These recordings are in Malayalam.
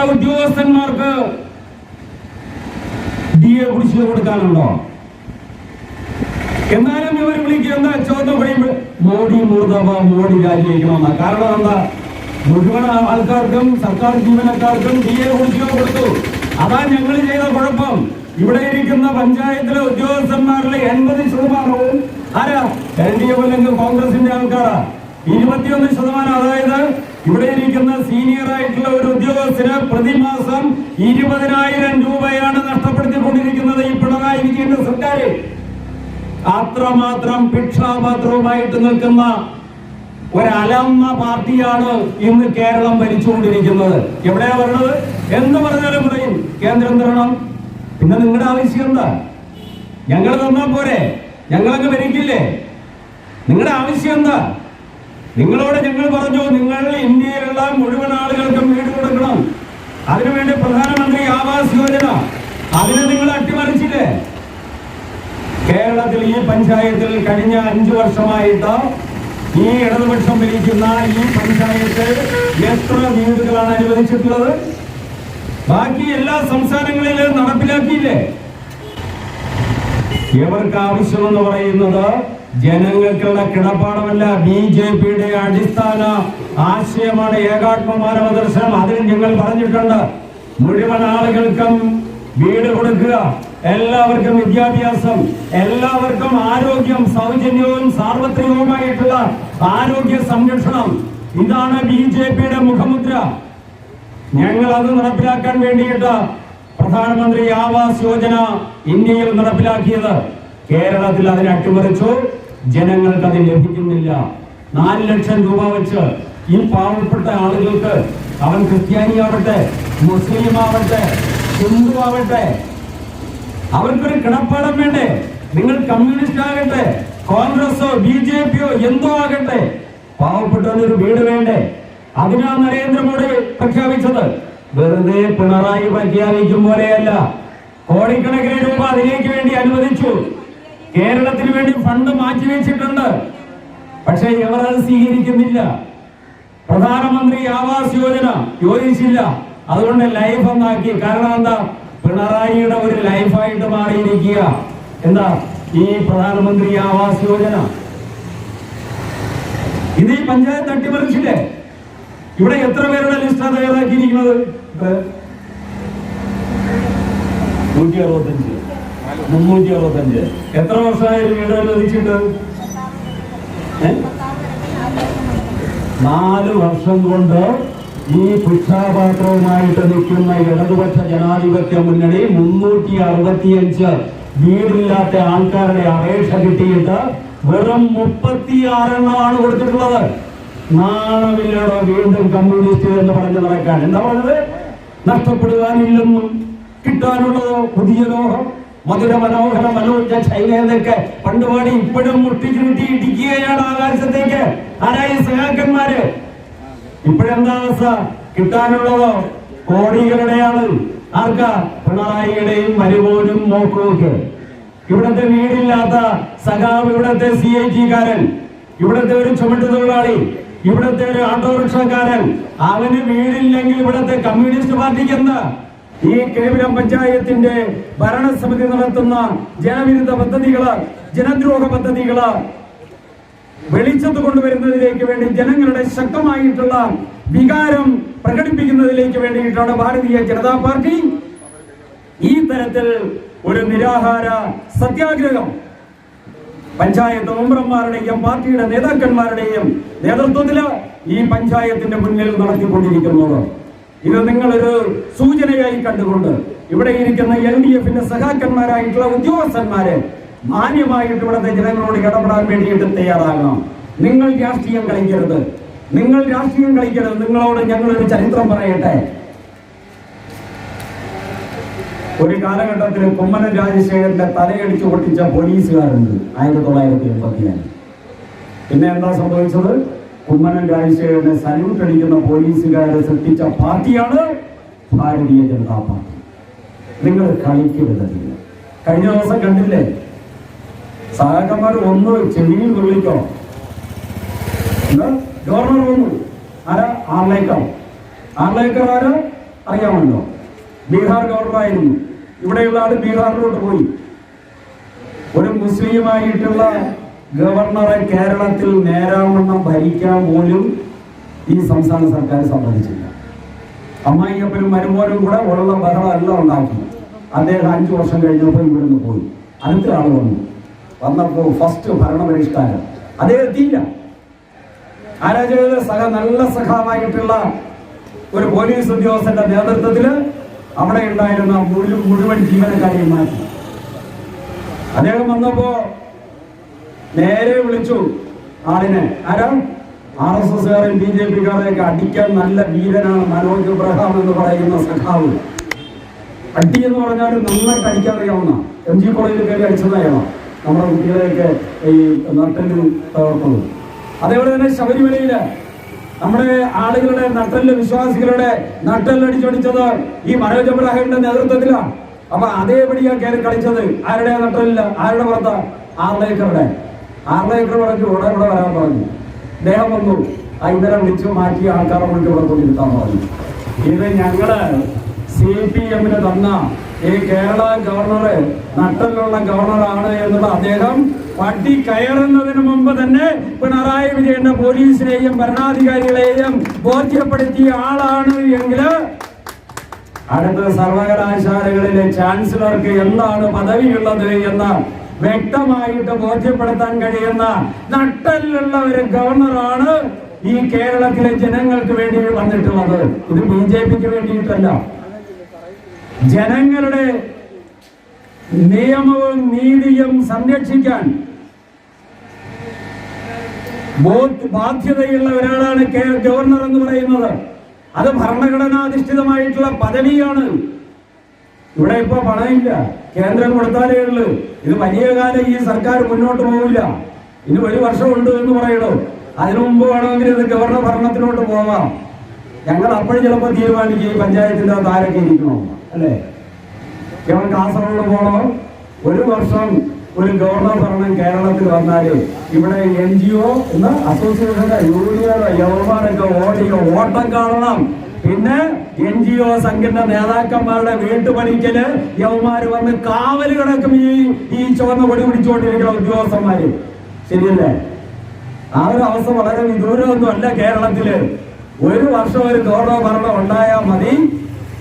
സർവീസിലുള്ള ഉദ്യോഗസ്ഥന്മാർക്ക് ഡി എ കുടിശ്ശിക കൊടുക്കാനുണ്ടോ? എന്നാലും ഇവർ വിളിക്കുക എന്താ ചോദ്യം പറയുമ്പോൾ മോഡി മൂർദവ മോഡി രാജിവെക്കണമെന്ന. കാരണം എന്താ? മുഴുവൻ ആൾക്കാർക്കും സർക്കാർ ജീവനക്കാർക്കും ഡി എ കുടിശ്ശിക കൊടുത്തു. അതാ ഞങ്ങൾ ചെയ്ത കുഴപ്പം. ഇവിടെ ഇരിക്കുന്ന പഞ്ചായത്തിലെ ഉദ്യോഗസ്ഥന്മാരിലെ എൺപത് ശതമാനവും ആരാ? എൽ ഡി എഫ് അല്ലെങ്കിൽ കോൺഗ്രസിന്റെ ആൾക്കാരാ. ഇരുപത്തിയൊന്ന് ശതമാനം അതായത് ഇവിടെ ഇരിക്കുന്ന സീനിയർ ആയിട്ടുള്ള ഒരു ഉദ്യോഗസ്ഥന് പ്രതിമാസം ഇരുപതിനായിരം രൂപയാണ് നഷ്ടപ്പെടുത്തിക്കൊണ്ടിരിക്കുന്നത് ഈ പിണറായി വിജയന്റെ സർക്കാർ അത്രമാത്രം ഭിക്ഷാപാത്രവുമായിട്ട് നിൽക്കുന്ന ഒരലമ്മ പാർട്ടിയാണ് ഇന്ന് കേരളം ഭരിച്ചുകൊണ്ടിരിക്കുന്നത്. എവിടെയാ പറഞ്ഞത് എന്ന് പറഞ്ഞാലും പറയും കേന്ദ്രം തരണം. പിന്നെ നിങ്ങളുടെ ആവശ്യം എന്താ? ഞങ്ങൾ തന്നാ പോരെ. ഞങ്ങളൊക്കെ ഭരിക്കില്ലേ? നിങ്ങളുടെ ആവശ്യം എന്താ? നിങ്ങളോട് ഞങ്ങൾ പറഞ്ഞു നിങ്ങൾ ഇന്ത്യയിലുള്ള മുഴുവൻ ആളുകൾക്കും വീട് കൊടുക്കണം. അതിനുവേണ്ടി പ്രധാനമന്ത്രി ആവാസ് യോജന. അതിന് നിങ്ങൾ അട്ടിമറിച്ചില്ലേ? കേരളത്തിൽ ഈ പഞ്ചായത്തിൽ കഴിഞ്ഞ അഞ്ചു വർഷമായിട്ട് ഈ ഇടതുപക്ഷം ഭരിക്കുന്ന ഈ പഞ്ചായത്ത് എത്ര വീടുകളാണ് അനുവദിച്ചിട്ടുള്ളത്? ബാക്കി എല്ലാ സംസ്ഥാനങ്ങളിലും നടപ്പിലാക്കിയില്ലേ? ഇവർക്ക് ആവശ്യമെന്ന് പറയുന്നത് ജനങ്ങൾക്കുള്ള കിടപ്പാടമല്ല. ബി ജെ പിയുടെ അടിസ്ഥാന ആശയമാണ് ഏകാത്മമാനവ ദർശനം അതിന് ഞങ്ങൾ പറഞ്ഞിട്ടുണ്ട് മുഴുവൻ ആളുകൾക്കും വീട് കൊടുക്കുക. എല്ലാവർക്കും വിദ്യാഭ്യാസം എല്ലാവർക്കും ആരോഗ്യം സൗജന്യവും സാർവത്രികവുമായിട്ടുള്ള ആരോഗ്യ സംരക്ഷണം. ഇതാണ് ബി ജെ പിയുടെ മുഖമുദ്ര. ഞങ്ങൾ അത് നടപ്പിലാക്കാൻ വേണ്ടിയിട്ട് പ്രധാനമന്ത്രി ആവാസ് യോജന ഇന്ത്യയിൽ നടപ്പിലാക്കിയത്. കേരളത്തിൽ അതിനെ അട്ടിമറിച്ചു. ജനങ്ങൾക്ക് അത് ലഭിക്കുന്നില്ല. നാല് ലക്ഷം രൂപ വെച്ച് ഈ പാവപ്പെട്ട ആളുകൾക്ക് അവൻ ക്രിസ്ത്യാനി ആവട്ടെ മുസ്ലിം ആവട്ടെ ഹിന്ദു ആവട്ടെ അവർക്കൊരു കിടപ്പാടം വേണ്ടേ? നിങ്ങൾ കമ്മ്യൂണിസ്റ്റ് ആകട്ടെ കോൺഗ്രസോ ബി ജെ പിയോ എന്തോ ആകട്ടെ പാവപ്പെട്ടവനൊരു വീട് വേണ്ടേ? അതിനാ നരേന്ദ്രമോദി പ്രഖ്യാപിച്ചത്. വെറുതെ പിണറായി പ്രഖ്യാപിക്കും പോലെയല്ല. കോടിക്കണക്കിന് രൂപ അതിലേക്ക് വേണ്ടി അനുവദിച്ചു. കേരളത്തിന് വേണ്ടി ഫണ്ട് മാറ്റിവെച്ചിട്ടുണ്ട് പക്ഷേ ഇവർ അത് സ്വീകരിക്കുന്നില്ല. പ്രധാനമന്ത്രി ആവാസ് യോജന യോജിച്ചില്ല. അതുകൊണ്ട് ലൈഫ് ഒന്നാക്കി. കാരണം എന്താ? പിണറായിയുടെ ഒരു ലൈഫായിട്ട് മാറിയിരിക്കുക. എന്താ? ഈ പ്രധാനമന്ത്രി ആവാസ് യോജന. ഇത് ഈ പഞ്ചായത്ത് അട്ടിമറിച്ചില്ലേ ഇവിടെ എത്ര പേരുടെ ലിസ്റ്റാണ് തയ്യാറാക്കിയിരിക്കുന്നത് നൂറ്റി അറുപത്തഞ്ച്. മുന്നൂറ്റി അറുപത്തഞ്ച് എത്ര വർഷമായി വീട് അനുവദിച്ചിട്ട് നാല് വർഷം കൊണ്ട് ഈ ഭിക്ഷാപാത്രവുമായിട്ട് നിൽക്കുന്ന ഇടതുപക്ഷ ജനാധിപത്യ മുന്നണി മുന്നൂറ്റി അറുപത്തിയഞ്ച് വീടില്ലാത്ത ആൾക്കാരുടെ അപേക്ഷ കിട്ടിയിട്ട് വെറും മുപ്പത്തിയാറെണ്ണമാണ് കൊടുത്തിട്ടുള്ളത്. നാണമില്ലടോ വീണ്ടും കമ്മ്യൂണിസ്റ്റ് എന്ന് പറഞ്ഞ് നടക്കാൻ. എന്താ പറഞ്ഞത്? നഷ്ടപ്പെടുവാനില്ലെന്നും കിട്ടാനുള്ളതോ പുതിയ ലോകം. മധുര മനോഹര മനോജ ശൈലേന്ദ്രക്ക് പണ്ട് പാടി ഇപ്പോഴും മുട്ടിച്ചുരുട്ടി ഇടിക്കുകയാണ് ആകാശത്തേക്ക്. ആരായി സഹാക്കന്മാര്? ഇപ്പോഴെന്താ അവസ്ഥ? കിട്ടാനുള്ളതോ കോടികളുടെയാണ്. ആർക്കാ? പിണറായിയുടെയും മരുപോലും മോക്കും ഇവിടത്തെ വീടില്ലാത്ത സഖാവ് ഇവിടത്തെ സി ഐ ടിക്കാരൻ ഇവിടത്തെ ഒരു ചുമട്ട് തൊഴിലാളി ഇവിടത്തെ ഒരു ഓട്ടോറിക്ഷക്കാരൻ അവന് വീടില്ലെങ്കിൽ ഇവിടത്തെ കമ്മ്യൂണിസ്റ്റ് പാർട്ടിക്ക് എന്താ? ഈ കേവലം പഞ്ചായത്തിന്റെ ഭരണസമിതി നടത്തുന്ന ജനവിരുദ്ധ പദ്ധതികൾ ജനദ്രോഹ പദ്ധതികൾ വെളിച്ചത്ത് കൊണ്ടുവരുന്നതിലേക്ക് വേണ്ടി ജനങ്ങളുടെ ശക്തമായിട്ടുള്ള വികാരം പ്രകടിപ്പിക്കുന്നതിലേക്ക് വേണ്ടിയിട്ടാണ് ഭാരതീയ ജനതാ പാർട്ടി ഈ തരത്തിൽ ഒരു നിരാഹാര സത്യാഗ്രഹം. പഞ്ചായത്ത് മെമ്പർമാരുടെയും പാർട്ടിയുടെ നേതാക്കന്മാരുടെയും നേതൃത്വത്തിൽ ഈ പഞ്ചായത്തിന്റെ മുന്നിൽ നടത്തിക്കൊണ്ടിരിക്കുന്നത്. ഇത് നിങ്ങളൊരു സൂചനയായി കണ്ടുകൊണ്ട് ഇവിടെ ഇരിക്കുന്ന എൽ ഡി എഫിന്റെ സഹാക്കന്മാരായിട്ടുള്ള ഉദ്യോഗസ്ഥന്മാരെ മാന്യമായിട്ട് ഇവിടുത്തെ ജനങ്ങളോട് ഇടപെടാൻ വേണ്ടിയിട്ട് തയ്യാറാകണം. നിങ്ങൾ രാഷ്ട്രീയം കളിക്കരുത്. നിങ്ങൾ രാഷ്ട്രീയം കളിക്കരുത്. നിങ്ങളോട് ഞങ്ങളൊരു ചരിത്രം പറയട്ടെ. ഒരു കാലഘട്ടത്തിൽ കുമ്മനം രാജശേഖരന്റെ തലയടിച്ചു പൊട്ടിച്ച പോലീസുകാരുണ്ട് ആയിരത്തി തൊള്ളായിരത്തി എൺപത്തിനാല്. പിന്നെ എന്താ സംഭവിച്ചത്? കുമ്മനം രാജശേഖരനെ സല്യൂട്ട് അടിക്കുന്ന പോലീസുകാരെ സൃഷ്ടിച്ച പാർട്ടിയാണ് ഭാരതീയ ജനതാ പാർട്ടി. നിങ്ങൾ കളിക്കരുത് കഴിഞ്ഞ ദിവസം കണ്ടില്ലേ? സഹാക്കന്മാർ ഒന്ന് ചെവിയിൽ വിളിക്കോ ഗവർണർ വന്നു. ആരാ? ആർലേക്കർ ആർലേക്കർ ആര്? അറിയാമല്ലോ. ബീഹാർ ഗവർണറായിരുന്നു. ഇവിടെയുള്ള ആൾ ബീഹാറിലോട്ട് പോയി. ഒരു മുസ്ലിമായിട്ടുള്ള ഗവർണറെ കേരളത്തിൽ നേരാവണ്ണം ഭരിക്കാൻ പോലും ഈ സംസ്ഥാന സർക്കാർ സമ്മതിച്ചില്ല. അമ്മായിയപ്പനും മരുമോനും കൂടെ ഉള്ള ബഹളം എല്ലാം ഉണ്ടാക്കി. അദ്ദേഹം അഞ്ചു വർഷം കഴിഞ്ഞപ്പോൾ ഇവിടുന്ന് പോയി. അടുത്ത ആൾ വന്നു. വന്നപ്പോൾ ഫസ്റ്റ് ഭരണപരിഷ്കാരം. അദ്ദേഹം എത്തിയില്ല. ആരാ ചെയ്തത് സഹ നല്ല സഖാവായിട്ടുള്ള ഒരു പോലീസ് ഉദ്യോഗസ്ഥന്റെ നേതൃത്വത്തിൽ അവിടെ ഉണ്ടായിരുന്ന മുഴു- മുഴുവൻ ജീവനക്കാരെയും മാറ്റി. അദ്ദേഹം വന്നപ്പോ നേരെ വിളിച്ചു. ആളിനെ. ആരാ? ആർ എസ് എസ്കാരൻ ബി ജെ പിക്കാരെയൊക്കെ അടിക്കാൻ നല്ല വീരനാണ് മനോജ് ഇബ്രഹാം എന്ന് പറയുന്ന സഖാവ്. അടി എന്ന് പറഞ്ഞാൽ നന്നായിട്ട് അടിക്കാറിയാവുന്ന എം ജി കോളേജിൽ കയറി അടിച്ചതായാണോ? നമ്മുടെ കുട്ടികളെയൊക്കെ ഈ നട്ടലിൽ തകർത്തത്. അതേപോലെ തന്നെ ശബരിമലയിൽ നമ്മുടെ ആളുകളുടെ നട്ടൽ വിശ്വാസികളുടെ നട്ടലടിച്ചടിച്ചത് ഈ മനോജ് ഇബ്രാഹിമിന്റെ നേതൃത്വത്തിലാണ്. അപ്പൊ അതേപടിയാ കയറി കളിച്ചത്. ആരുടെ നട്ടലില്ല? ആരുടെ പുറത്ത്? ആർലേക്കറുടെ ആർലേക്കർ പറഞ്ഞു ഉടനെ ഇവിടെ വരാൻ പറഞ്ഞു. അദ്ദേഹം വന്നു. ഇന്നലെ വിളിച്ചു മാറ്റി ആൾക്കാരെ കൊണ്ട് ഇവിടെ കൊണ്ടിരുത്താൻ പറഞ്ഞു. ഇത് ഞങ്ങൾ സി പി എമ്മിന് തന്ന ഈ കേരള ഗവർണറ് നട്ടലുള്ള ഗവർണറാണ് എന്നുള്ള അദ്ദേഹം പട്ടി കയറുന്നതിന് മുമ്പ് തന്നെ പിണറായി വിജയന്റെ പോലീസിനെയും ഭരണാധികാരികളെയും ബോധ്യപ്പെടുത്തിയ ആളാണ് എങ്കിൽ അടുത്ത സർവകലാശാലകളിലെ ചാൻസലർക്ക് എന്താണ് പദവിയുള്ളത് എന്ന് വ്യക്തമായിട്ട് ബോധ്യപ്പെടുത്താൻ കഴിയുന്ന നട്ടലുള്ള ഒരു ഗവർണറാണ് ഈ കേരളത്തിലെ ജനങ്ങൾക്ക് വേണ്ടി വന്നിട്ടുള്ളത്. ഇത് ബി ജെ പിക്ക് വേണ്ടിയിട്ടല്ല. ജനങ്ങളുടെ നിയമവും നീതിയും സംരക്ഷിക്കാൻ ബോധ- ബാധ്യതയുള്ള ഒരാളാണ് ഗവർണർ എന്ന് പറയുന്നത്. അത് ഭരണഘടനാധിഷ്ഠിതമായിട്ടുള്ള പദവിയാണ്. ഇവിടെ ഇപ്പോ പണമില്ല. കേന്ദ്രം കൊടുത്താലേ ഉള്ളൂ. ഇത് വലിയ കാലം ഈ സർക്കാർ മുന്നോട്ട് പോകില്ല ഇനി ഒരു വർഷമുണ്ട് എന്ന് പറയണോ? അതിനു മുമ്പ് വേണമെങ്കിൽ ഇത് ഗവർണർ ഭരണത്തിലോട്ട് പോവാം. ഞങ്ങൾ അപ്പോഴും ചിലപ്പോൾ തീരുമാനിക്കും ഈ പഞ്ചായത്തിന്റെ താരൊക്കെ ഇരിക്കണോ അല്ലേ? കേവലം കാസർഗോഡ് പോണോ? ഒരു വർഷം ഒരു ഗവർണർ ഭരണം കേരളത്തിൽ വന്നാൽ ഇവിടെ എൻ ജി ഒ എന്ന അസോസിയേഷന്റെ യൂണിയനോ യവന്മാരൊക്കെ ഓടിയോ ഓട്ടം കാണണം. പിന്നെ എൻ ജി ഒ സംഘടന നേതാക്കന്മാരുടെ വീട്ടുപണിക്കൽ യവന്മാര് വന്ന് കാവൽ കിടക്കും ഈ ഈ ചുവന്ന പൊടി പിടിച്ചുകൊണ്ടിരിക്കുന്ന ഉദ്യോഗസ്ഥന്മാര്. ശരിയല്ലേ? ആ ഒരു അവസ്ഥ വളരെ വിദൂരമൊന്നും അല്ല കേരളത്തിൽ. ഒരു വർഷം ഒരു ഗവർണർ ഭരണം ഉണ്ടായാൽ മതി.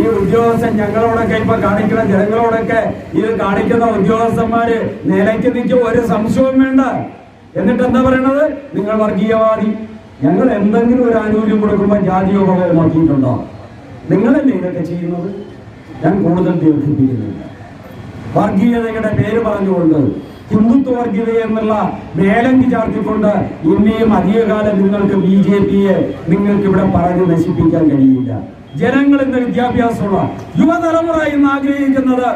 ഈ ഉദ്യോഗസ്ഥൻ ഞങ്ങളോടൊക്കെ ഇപ്പൊ കാണിക്കുന്ന ജനങ്ങളോടൊക്കെ ഇത് കാണിക്കുന്ന ഉദ്യോഗസ്ഥന്മാര് നിലയ്ക്ക് നിൽക്കും. ഒരു സംശയവും വേണ്ട. എന്നിട്ട് എന്താ പറയണത്? നിങ്ങൾ വർഗീയവാദി. ഞങ്ങൾ എന്തെങ്കിലും ഒരു ആനുകൂല്യം കൊടുക്കുമ്പോൾ ജാതിയോ നോക്കിയിട്ടുണ്ടോ നിങ്ങളല്ലേ ഇതൊക്കെ ചെയ്യുന്നത്? ഞാൻ കൂടുതൽ ദീർഘിപ്പിക്കുന്നില്ല. വർഗീയതയുടെ പേര് പറഞ്ഞുകൊണ്ട് ഹിന്ദുത്വ വർഗീയത എന്നുള്ള മേലങ്കി ചാർത്തിക്കൊണ്ട് ഇനിയും അധികകാലം നിങ്ങൾക്ക് ബി ജെ പിയെ നിങ്ങൾക്ക് ഇവിടെ പറഞ്ഞ് നശിപ്പിക്കാൻ കഴിയില്ല. ജനങ്ങൾ ഇന്ന് വിദ്യാഭ്യാസമുള്ള യുവതലമുറ ഇന്ന് ആഗ്രഹിക്കുന്നത്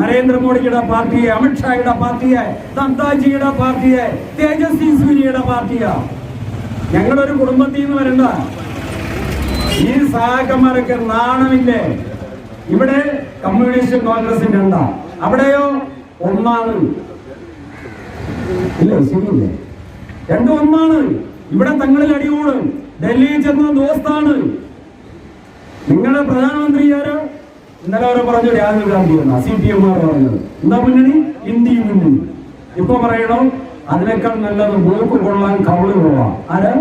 നരേന്ദ്രമോദിയുടെ പാർട്ടിയെ അമിത്ഷായുടെ പാർട്ടിയെ നദ്ദാജിയുടെ പാർട്ടിയെ തേജസ്വി സൂര്യയുടെ പാർട്ടിയെ. ഞങ്ങളൊരു കുടുംബത്തിൽ നിന്ന് വരണ്ട ഈ സഹാക്കന്മാരൊക്കെ നാണമില്ലേ ഇവിടെ കമ്മ്യൂണിസ്റ്റ് കോൺഗ്രസിന്റെ ഉണ്ടാ അവിടെയോ ഒന്നാണ്. ഇല്ലേ ശരിയില്ലേ? രണ്ടും ഒന്നാണ്. ഇവിടെ തങ്ങളിൽ അടികൂട് ഡൽഹിയിൽ ചെന്ന ദോസ്താണ്. നിങ്ങളുടെ പ്രധാനമന്ത്രി ആരോ? ഇന്നലെ അവരെ പറഞ്ഞു രാഹുൽ ഗാന്ധി എന്നാ. സി പി എം പറഞ്ഞത്. എന്താ മുന്നണി? ഇന്ത്യ മുന്നണി. ഇപ്പൊ പറയണോ? അതിനേക്കാൾ നല്ലത് മൂക്ക് കൊള്ളാൻ കവൾ കൊള്ളാം. ആരാ?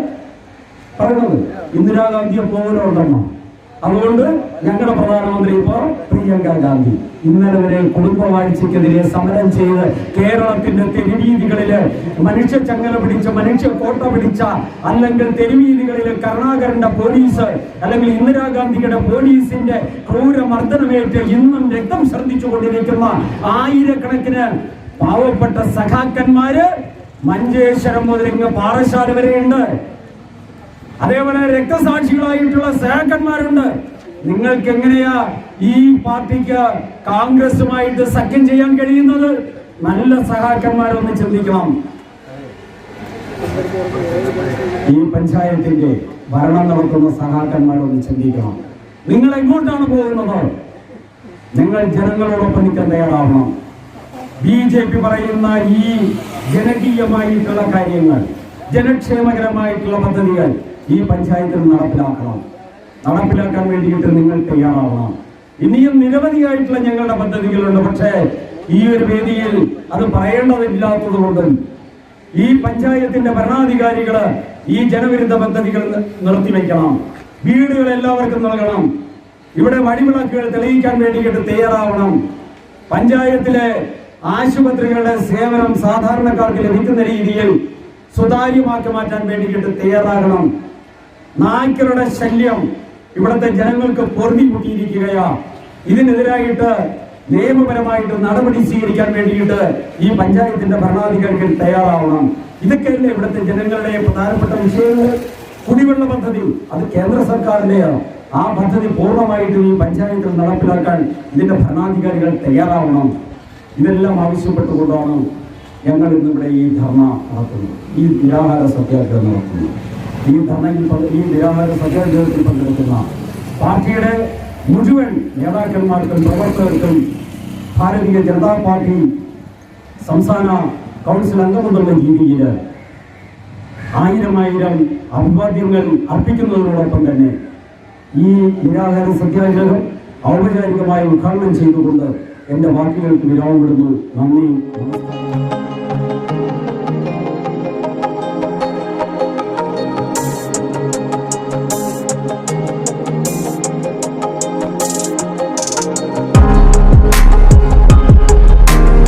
പറയുന്നത്. ഇന്ദിരാഗാന്ധിയെ ഉണ്ടെന്നോ. അതുകൊണ്ട് ഞങ്ങളുടെ പ്രധാനമന്ത്രി ഇപ്പോ പ്രിയങ്ക ഗാന്ധി ഇന്നലെ വരെ കുടുംബവാഴ്ചക്കെതിരെ സമരം ചെയ്ത് കേരളത്തിന്റെ തെരുവീതികളിൽ മനുഷ്യ ചങ്ങല പിടിച്ച മനുഷ്യ കോട്ട പിടിച്ച അല്ലെങ്കിൽ തെരുവീതികളിൽ കരുണാകരന്റെ പോലീസ് അല്ലെങ്കിൽ ഇന്ദിരാഗാന്ധിയുടെ പോലീസിന്റെ ക്രൂര മർദ്ദനമേറ്റ് ഇന്നും രക്തം ശ്രദ്ധിച്ചു കൊണ്ടിരിക്കുന്ന ആയിരക്കണക്കിന് പാവപ്പെട്ട സഖാക്കന്മാര് മഞ്ചേശ്വരം മുതൽ ഇങ്ങ് പാറശാല വരെയുണ്ട്. അതേപോലെ രക്തസാക്ഷികളായിട്ടുള്ള സഹാക്കന്മാരുണ്ട് നിങ്ങൾക്ക് എങ്ങനെയാ ഈ പാർട്ടിക്ക് കോൺഗ്രസുമായിട്ട് സഖ്യം ചെയ്യാൻ കഴിയുന്നത്? നല്ല സഹാക്കന്മാരൊന്ന് ചിന്തിക്കണം. ഈ പഞ്ചായത്തിന്റെ ഭരണം നടത്തുന്ന സഹാക്കന്മാരൊന്ന് ചിന്തിക്കണം. നിങ്ങൾ എങ്ങോട്ടാണ് പോകുന്നത്? നിങ്ങൾ ജനങ്ങളോടൊപ്പം നിൽക്കാൻ തയ്യാറാവണം. ബി ജെ പി പറയുന്ന ഈ ജനകീയമായിട്ടുള്ള കാര്യങ്ങൾ ജനക്ഷേമകരമായിട്ടുള്ള പദ്ധതികൾ ഈ പഞ്ചായത്തിൽ നടപ്പിലാക്കണം. നടപ്പിലാക്കാൻ വേണ്ടിയിട്ട് നിങ്ങൾ തയ്യാറാവണം. ഇനിയും നിരവധിയായിട്ടുള്ള ഞങ്ങളുടെ പദ്ധതികളുണ്ട്. പക്ഷേ ഈ ഒരു വേദിയിൽ അത് പറയേണ്ടതില്ലാത്തത് കൊണ്ട് ഈ പഞ്ചായത്തിന്റെ ഭരണാധികാരികൾ ഈ ജനവിരുദ്ധ പദ്ധതികൾ നിർത്തിവെക്കണം വീടുകൾ എല്ലാവർക്കും നൽകണം. ഇവിടെ വഴിവിളക്കുകൾ തെളിയിക്കാൻ വേണ്ടിയിട്ട് തയ്യാറാവണം. പഞ്ചായത്തിലെ ആശുപത്രികളുടെ സേവനം സാധാരണക്കാർക്ക് ലഭിക്കുന്ന രീതിയിൽ സുതാര്യമാക്കി മാറ്റാൻ വേണ്ടിയിട്ട് തയ്യാറാകണം. നായ്ക്കളുടെ ശല്യം ഇവിടുത്തെ ജനങ്ങൾക്ക് പൊറുതി മുട്ടിയിരിക്കുകയാ ഇതിനെതിരായിട്ട് നിയമപരമായിട്ട് നടപടി സ്വീകരിക്കാൻ വേണ്ടിയിട്ട് ഈ പഞ്ചായത്തിന്റെ ഭരണാധികാരികൾ തയ്യാറാവണം. ഇതൊക്കെയല്ലേ ഇവിടുത്തെ ജനങ്ങളുടെ പ്രധാനപ്പെട്ട വിഷയങ്ങൾ? കുടിവെള്ള പദ്ധതി അത് കേന്ദ്ര സർക്കാരിന്റെയാണ്. ആ പദ്ധതി പൂർണമായിട്ടും ഈ പഞ്ചായത്തിൽ നടപ്പിലാക്കാൻ ഇതിന്റെ ഭരണാധികാരികൾ തയ്യാറാവണം. ഇതെല്ലാം ആവശ്യപ്പെട്ടുകൊണ്ടാണ് ഞങ്ങൾ ഇന്നിവിടെ ഈ ധർണ നടത്തുന്നത്. ഈ നിരാഹാര സത്യാഗ്രഹം നടത്തുന്നത്. ഈ ധർണയിൽ ഈ നിരാഹാര സത്യാഗ്രഹത്തിൽ പങ്കെടുക്കുന്ന പാർട്ടിയുടെ മുഴുവൻ നേതാക്കന്മാർക്കും പ്രവർത്തകർക്കും ഭാരതീയ ജനതാ പാർട്ടി സംസ്ഥാന കൗൺസിൽ അംഗമെന്നുള്ള രീതിയിൽ ആയിരമായിരം ആയിരം അഭിവാദ്യങ്ങൾ അർപ്പിക്കുന്നതിനോടൊപ്പം തന്നെ ഈ നിരാഹാര സത്യാഗ്രഹം ഔപചാരികമായി ഉദ്ഘാടനം ചെയ്തുകൊണ്ട് എൻ്റെ വാക്കുകൾക്ക് വിരാമം വിടുന്നു നന്ദി നമസ്കാരം